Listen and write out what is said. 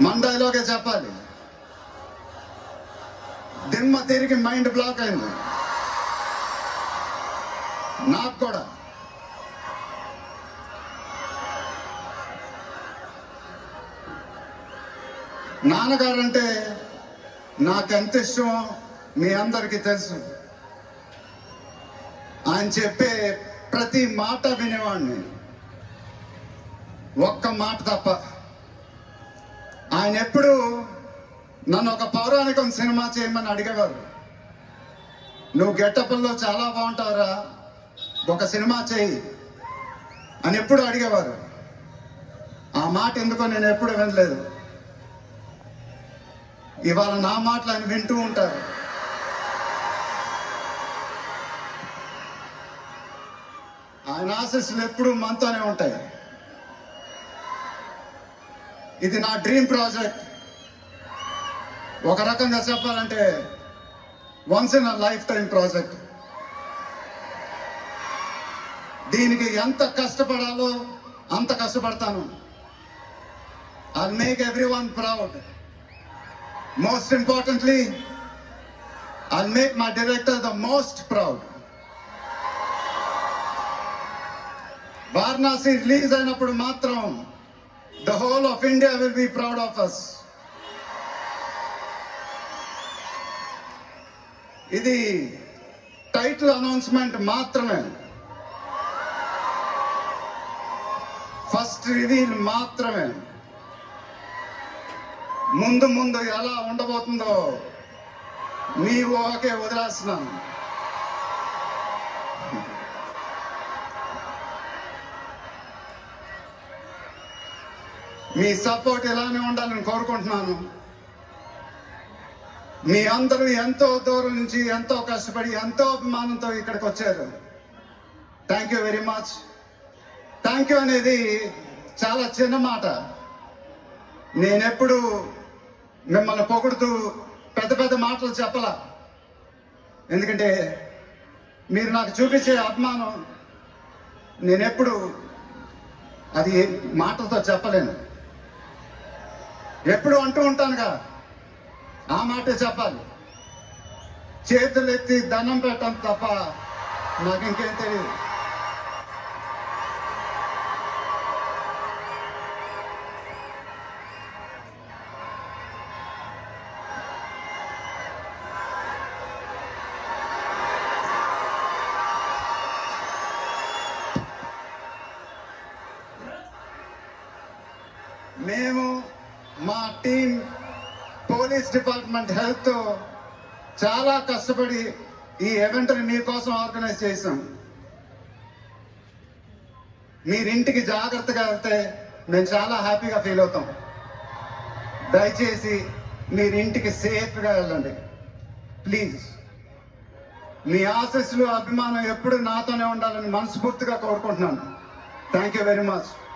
మన డైలాగే చెప్పాలి. దిమ్మ తిరిగి మైండ్ బ్లాక్ అయింది. నాకు కూడా. నాన్నగారంటే నాకెంత ఇష్టమో మీ అందరికీ తెలుసు. ఆయన చెప్పే ప్రతి మాట వినేవాడిని. ఒక్క మాట తప్ప. ఆయన ఎప్పుడు నన్ను ఒక పౌరాణికం సినిమా చేయమని అడిగేవారు. నువ్వు గెట్టపల్లో చాలా బాగుంటావురా ఒక సినిమా చేయి అని ఎప్పుడు అడిగేవారు. ఆ మాట ఎందుకో నేను ఎప్పుడు వినలేదు. ఇవాళ నా మాటలు ఆయన వింటూ ఉంటారు. ఆయన ఆశీస్సులు ఎప్పుడూ మనతోనే ఉంటాయి. ఇది నా డ్రీమ్ ప్రాజెక్ట్ ఒక రకంగా చెప్పాలంటే once in life time project దీనికి ఎంత కష్టపడాలో అంత కష్టపడతాను. I make everyone proud most importantly I make my director the most proud Varanasi release అయినప్పుడు మాత్రం the whole of India will be proud of us ఇది టైటిల్ అనౌన్స్మెంట్ మాత్రమే. First reveal మాత్రమే. ముందు ముందు ఎలా ఉండబోతుందో మీ ఓకే వదిలేస్తున్నాను. మీ సపోర్ట్ ఇలానే ఉండాలని కోరుకుంటున్నాను. మీ అందరూ ఎంతో దూరం నుంచి ఎంతో కష్టపడి ఎంతో అభిమానంతో ఇక్కడికి వచ్చారు. Thank you very much thank you అనేది చాలా చిన్న మాట. నేనెప్పుడు మిమ్మల్ని పొగుడుతూ పెద్ద పెద్ద మాటలు చెప్పలా. ఎందుకంటే మీరు నాకు చూపించే అభిమానం నేనెప్పుడు అది మాటలతో చెప్పలేను. ఎప్పుడు అంటూ ఉంటానుగా ఆ మాట చెప్పాలి. చేతులు ఎత్తి దండం పెట్టడం తప్ప నాకు ఇంకేం తెలియదు మేము మా టీం పోలీస్ డిపార్ట్మెంట్ హెల్త్ చాలా కష్టపడి ఈ ఈవెంట్ని మీకోసం ఆర్గనైజ్ చేసాం మీరింటికి జాగ్రత్తగా వెళ్తే మేము చాలా హ్యాపీగా ఫీల్ అవుతాం. దయచేసి మీరింటికి సేఫ్గా వెళ్ళండి. ప్లీజ్. మీ ఆశస్సులు అభిమానం ఎప్పుడు నాతోనే ఉండాలని మనస్ఫూర్తిగా కోరుకుంటున్నాను. Thank you very much